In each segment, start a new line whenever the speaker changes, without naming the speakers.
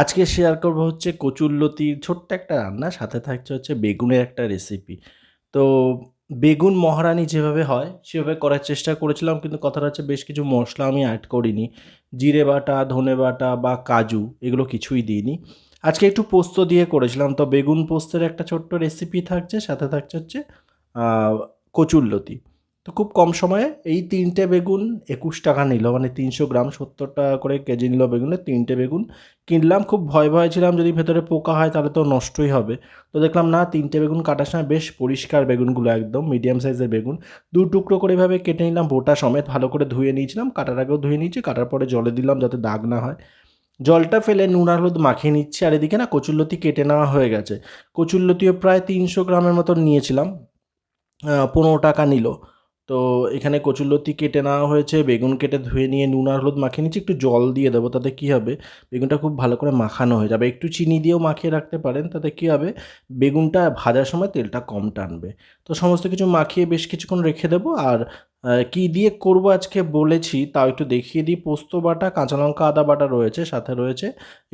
আজকে শেয়ার করব হচ্ছে কচুরলতির ছোট্ট একটা রান্না, সাথে থাকছে হচ্ছে বেগুনের একটা রেসিপি তো বেগুন মহারানি যেভাবে হয়, সেভাবে করার চেষ্টা করেছিলাম, কিন্তু কথাটা হচ্ছে বেশ কিছু মশলা আমি অ্যাড করিনি। জিরে বাটা, ধনে বাটা বা কাজু, এগুলো কিছুই দিইনি। আজকে একটু পোস্ত দিয়ে করেছিলাম, তো বেগুন পোস্তের একটা ছোট্ট রেসিপি থাকছে, সাথে থাকছে হচ্ছে কচুরলতি। তো খুব কম সময়ে এই তিনটে বেগুন একুশ টাকা নিল মানে তিনশো গ্রাম সত্তর টাকা করে কেজি নিল বেগুনের তিনটে বেগুন। কিনলাম, খুব ভয় ভয় ছিলাম যদি ভেতরে পোকা হয় তাহলে তো নষ্টই হবে। তো দেখলাম, না, তিনটে বেগুন কাটার সময় বেশ পরিষ্কার বেগুনগুলো একদম, মিডিয়াম সাইজের বেগুন। দু টুকরো করে এভাবে কেটে নিলাম, বোটা সমেত ভালো করে ধুয়ে নিয়েছিলাম। কাটার আগেও ধুয়ে নিয়েছি, কাটার পরে জলে দিলাম যাতে দাগ না হয়। জলটা ফেলে নুন হলুদ মাখিয়ে নিচ্ছি, আর এদিকে না কচুরলতি কেটে নেওয়া হয়ে গেছে। কচুরলতিও প্রায় তিনশো গ্রামের মতন নিয়েছিলাম পনেরো টাকা নিল। তো এখানে কচুরলতি কেটে নেওয়া হয়েছে, বেগুন কেটে ধুয়ে নিয়ে নুন আর হলুদ মাখিয়ে নিচ্ছি, একটু জল দিয়ে দেবো, তাতে কী হবে? বেগুনটা খুব ভালো করে মাখানো হয়ে যাবে। একটু চিনি দিয়েও মাখিয়ে রাখতে পারেন, তাতে কী হবে? বেগুনটা ভাজার সময় তেলটা কম টানবে। তো সমস্ত কিছু মাখিয়ে বেশ কিছুক্ষণ রেখে দেবো, আর কী দিয়ে করব আজকে বলেছি, তাও একটু দেখিয়ে দিই। পোস্ত বাটা, কাঁচা লঙ্কা, আদা বাটা রয়েছে, সাথে রয়েছে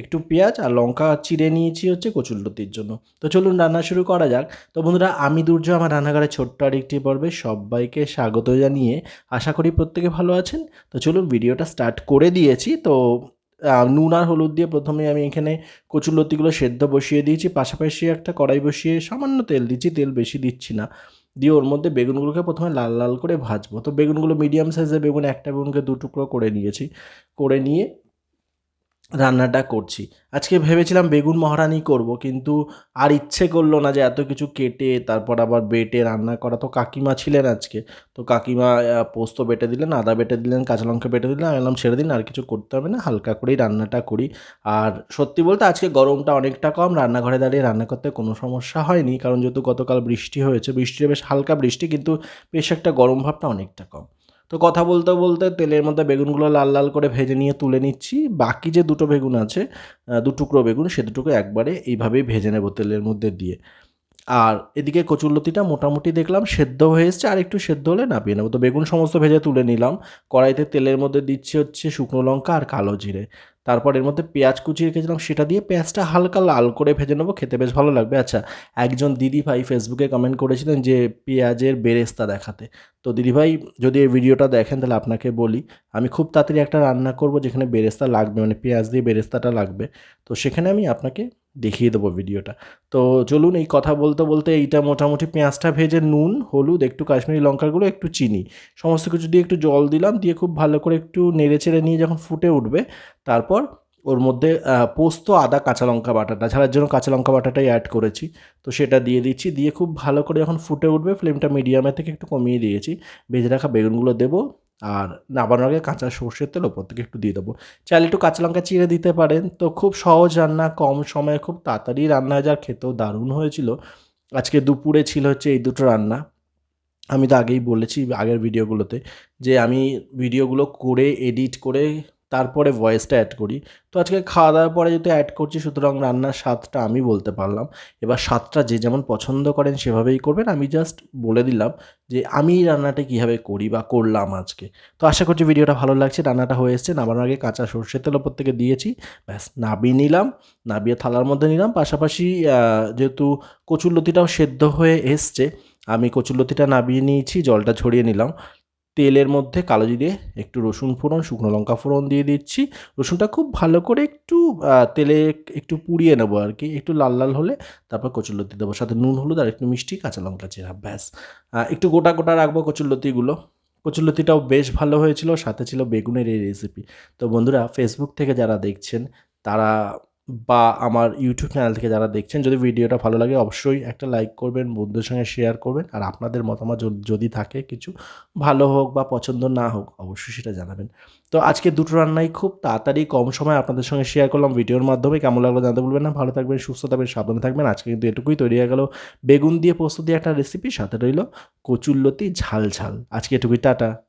একটু পেঁয়াজ আর লঙ্কা চিড়ে নিয়েছি হচ্ছে কচুল্লতির জন্য। তো চলুন রান্না শুরু করা যাক। তো বন্ধুরা, আমি দুর্য, আমার রান্নাঘরে ছোট্ট আরেকটি পর্বে সবাইকে স্বাগত জানিয়ে আশা করি প্রত্যেকে ভালো আছেন। তো চলুন ভিডিওটা স্টার্ট করে দিয়েছি। তো নুন আর হলুদ দিয়ে প্রথমে আমি এখানে কচুরলতিগুলো সেদ্ধ বসিয়ে দিয়েছি। পাশাপাশি একটা কড়াই বসিয়ে সামান্য তেল দিচ্ছি, তেল বেশি দিচ্ছি না। দিয়ে ওর মধ্যে বেগুনগুলোকে প্রথমে লাল লাল করে ভাজবো। তো বেগুনগুলো মিডিয়াম সাইজের বেগুন একটা বেগুনকে দু টুকরো করে নিয়েছি। করে নিয়ে রান্নাটা করছি। আজকে ভেবেছিলাম বেগুন মহারানি করব, কিন্তু আর ইচ্ছে করল না যে এত কিছু কেটে, তারপর আবার বেটে রান্না করা। তো কাকিমা ছিলেন আজকে। তো কাকিমা পোস্ত বেটে দিলেন, আদা বেটে দিলেন, কাঁচা লঙ্কা বেটে দিলেন। আমি ছেড়ে দিন, আর কিছু করতে হবে না, হালকা করেই রান্নাটা করি। আর সত্যি বলতে আজকে গরমটা অনেকটা কম, রান্নাঘরে দাঁড়িয়ে রান্না করতে কোনো সমস্যা হয়নি, কারণ যেহেতু গতকাল বৃষ্টি হয়েছে বৃষ্টিটা বেশ হালকা বৃষ্টি, কিন্তু বেশ একটা গরম ভাবটা অনেকটা কম। তো কথা বলতে বলতে তেলের মধ্যে বেগুনগুলো লাল লাল করে ভেজে নিয়ে তুলে নিচ্ছি। বাকি যে দুটো বেগুন আছে দুটুকরো বেগুন, সে দুটোকে একবারে এইভাবেই ভেজে নেব তেলের মধ্যে দিয়ে। আর এদিকে কচুরলতিটা মোটামুটি দেখলাম সেদ্ধ হয়ে এসছে, আর একটু সেদ্ধ হলে নামিয়ে নেব। তো বেগুন সমস্ত ভেজে তুলে নিলাম। কড়াইতে তেলের মধ্যে দিচ্ছি হচ্ছে শুকনো লঙ্কা আর কালো জিরে। তারপর এর মধ্যে পেঁয়াজ কুচি রেখেছিলাম, সেটা দিয়ে পেঁয়াজটা হালকা লাল করে ভেজে নেব, খেতে বেশ ভালো লাগবে। আচ্ছা একজন দিদি ভাই ফেসবুকে কমেন্ট করেছিলেন যে পেঁয়াজের বেরেস্তা দেখাতে। তো দিদিভাই, যদি এই ভিডিওটা দেখেন তাহলে আপনাকে বলি, আমি খুব তাড়াতাড়ি একটা রান্না করব যেখানে বেরেস্তা লাগবে মানে পেঁয়াজ দিয়ে বেরেস্তাটা লাগবে। তো সেখানে আমি আপনাকে দেখিয়ে দেবো ভিডিওটা। তো চলুন এই কথা বলতে বলতে এইটা মোটামুটি পেঁয়াজটা ভেজে নুন, হলুদ, একটু কাশ্মীরি লঙ্কাগুলো একটু চিনি, সমস্ত কিছু দিয়ে একটু জল দিলাম, দিয়ে খুব ভালো করে একটু নেড়ে চেড়ে নিয়ে যখন ফুটে উঠবে, তারপর ওর মধ্যে পোস্ত, আদা, কাঁচা লঙ্কা বাটাটা ছাড়ার জন্য কাঁচা লঙ্কা বাটাটাই অ্যাড করেছি। তো সেটা দিয়ে দিচ্ছি, দিয়ে খুব ভালো করে যখন ফুটে উঠবে ফ্লেমটা মিডিয়ামের থেকে একটু কমিয়ে দিয়েছি। ভেজে রাখা বেগুনগুলো দেবো আর নামানোর আগে কাঁচা সর্ষের তেল, ওপর থেকে একটু দিয়ে দেবো। চাইলে একটু কাঁচা লঙ্কা চিড়ে দিতে পারেন। তো খুব সহজ রান্না, কম সময়ে খুব তাড়াতাড়ি রান্না হয়ে যার খেতেও দারুণ হয়েছিল। আজকে দুপুরে ছিল হচ্ছে এই দুটো রান্না। আমি তো আগেই বলেছি আগের ভিডিওগুলোতে যে আমি ভিডিওগুলো করে, এডিট করে তারপরে ভয়েসটা অ্যাড করি। তো আজকে খাওয়া দাওয়ার পরে যেহেতু অ্যাড করছি, সুতরাং রান্নার স্বাদটা আমি বলতে পারলাম। এবার স্বাদটা যে যেমন পছন্দ করেন সেভাবেই করবেন। আমি জাস্ট বলে দিলাম যে আমি রান্নাটা কীভাবে করি বা করলাম আজকে। তো আশা করছি ভিডিওটা ভালো লাগছে, রান্নাটা হয়ে এসছে। নামানোর আগে কাঁচা সর্ষের তেল ওপর থেকে দিয়েছি। ব্যাস, নাবিয়ে নিলাম, নাবিয়ে থালার মধ্যে নিলাম। পাশাপাশি যেহেতু কচুরলতিটাও সেদ্ধ হয়ে এসছে, আমি কচুরলতিটা নাবিয়ে নিয়েছি, জলটা ছড়িয়ে নিলাম। তেলের মধ্যে কালো জিরে, একটু রসুন ফোড়ন, শুকনো লঙ্কা ফোড়ন দিয়ে দিচ্ছি। রসুনটা খুব ভালো করে একটু তেলে একটু পুড়িয়ে নেব আর কি। একটু লাল লাল হলে তারপর কচুরলতি দেবো। সাথে নুন, হলুদ আর একটু মিষ্টি কাঁচা লঙ্কা চেরা, ব্যাস। একটু গোটা গোটা রাখব কচুরলতিগুলো কচুরলতিটাও বেশ ভালো হয়েছিল, সাথে ছিল বেগুনের এই রেসিপি তো বন্ধুরা ফেসবুক থেকে যারা দেখছেন, তারা বা আমার ইউটিউব চ্যানেল থেকে যারা দেখছেন, যদি ভিডিওটা ভালো লাগে, অবশ্যই একটা লাইক করবেন, বন্ধুদের সঙ্গে শেয়ার করবেন। আর আপনাদের মতামত যদি- থাকে, কিছু ভালো হোক বা পছন্দ না হোক, অবশ্যই সেটা জানাবেন। তো আজকে দুটো রান্নাই খুব তাড়াতাড়ি কম সময় আপনাদের সঙ্গে শেয়ার করলাম ভিডিওর মাধ্যমে। কেমন লাগল জানতে বলবেন না। ভালো থাকবেন, সুস্থ থাকবেন, সাবধানে থাকবেন। আজকে কিন্তু এটুকুই। তৈরি হয়ে গেল বেগুন দিয়ে দিয়ে একটা রেসিপি সাথে রইল কচুল্লতি ঝাল ঝাল। আজকে এটুকুই। টাটা।